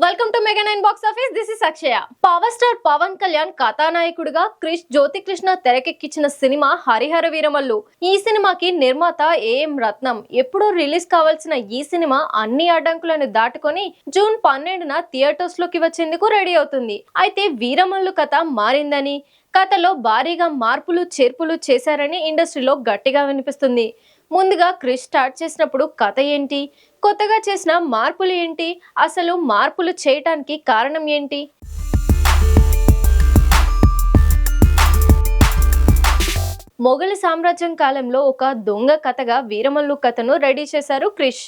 Welcome to mega nine box office this is Akshaya power star Pawan Kalyan కథానాయకుడిగా క్రిష్ జ్యోతి కృష్ణ తెరకెక్కించిన cinema Harihara Veeramallu. ఈ సినిమాకి నిర్మాత ఏఎం రత్నం ఎప్పుడూ రిలీజ్ కావాల్సిన ఈ సినిమా అన్ని అడ్డంకులను దాటుకొని జూన్ పన్నెండున థియేటర్స్లోకి వచ్చేందుకు రెడీ అవుతుంది. అయితే వీరమల్లు కథ మారిందని కథలో భారీగా మార్పులు చేర్పులు చేశారని ఇండస్ట్రీలో గట్టిగా వినిపిస్తుంది. ముందుగా క్రిష్ స్టార్ట్ చేసినప్పుడు కథ ఏంటి? కొత్తగా చేసిన మార్పులు ఏంటి? అసలు మార్పులు చేయటానికి కారణం ఏంటి? మొఘలి సామ్రాజ్యం కాలంలో ఒక దొంగ కథగా వీరమల్లు కథను రెడీ చేశారు క్రిష్.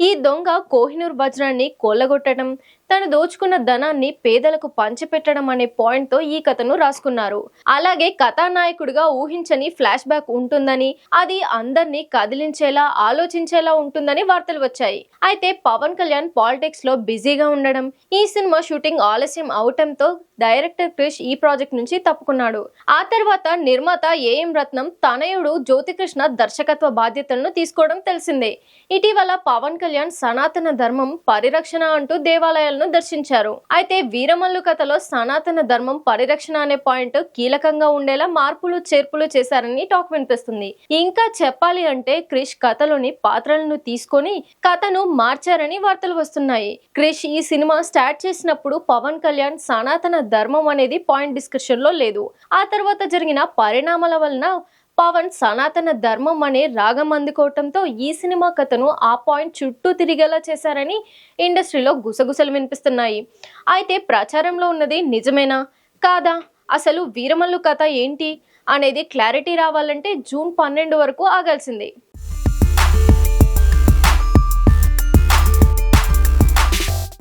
ఈ దొంగ కోహినూర్ వజ్రాన్ని కొల్లగొట్టడం తను దోచుకున్న ధనాన్ని పేదలకు పంచిపెట్టడం అనే పాయింట్తో ఈ కథను రాసుకున్నారు. అలాగే కథానాయకుడిగా ఊహించని ఫ్లాష్ బ్యాక్ ఉంటుందని అది అందరినీ కదిలించేలా ఆలోచించేలా ఉంటుందని వార్తలు వచ్చాయి. అయితే పవన్ కళ్యాణ్ పాలిటిక్స్లో బిజీగా ఉండడం ఈ సినిమా షూటింగ్ ఆలస్యం అవటంతో డైరెక్టర్ క్రిష్ ఈ ప్రాజెక్ట్ నుంచి తప్పుకున్నాడు. ఆ తర్వాత నిర్మాత ఏఎం రత్నం తనయుడు జ్యోతికృష్ణ దర్శకత్వ బాధ్యతలను తీసుకోవడం తెలిసిందే. ఇటీవల పవన్ కళ్యాణ్ సనాతన ధర్మం పరిరక్షణ అంటూ దేవాలయాలను దర్శించారు. అయితే వీరమల్లు కథలో సనాతన ధర్మం పరిరక్షణ అనే పాయింట్ కీలకంగా ఉండేలా మార్పులు చేర్పులు చేశారని టాక్ వినిపిస్తుంది. ఇంకా చెప్పాలి అంటే క్రిష్ కథలోని పాత్రలను తీసుకొని కథను మార్చారని వార్తలు వస్తున్నాయి. క్రిష్ ఈ సినిమా స్టార్ట్ చేసినప్పుడు పవన్ కళ్యాణ్ సనాతన ధర్మం అనేది పాయింట్ డిస్కషన్లో లేదు. ఆ తర్వాత జరిగిన పరిణామాల వలన పవన్ సనాతన ధర్మం అనే రాగం అందుకోవటంతో ఈ సినిమా కథను ఆ పాయింట్ చుట్టూ తిరిగేలా చేశారని ఇండస్ట్రీలో గుసగుసలు వినిపిస్తున్నాయి. అయితే ప్రచారంలో ఉన్నది నిజమేనా? కాదా? అసలు వీరమల్లు కథ ఏంటి? అనేది క్లారిటీ రావాలంటే జూన్ పన్నెండు వరకు ఆగాల్సిందే.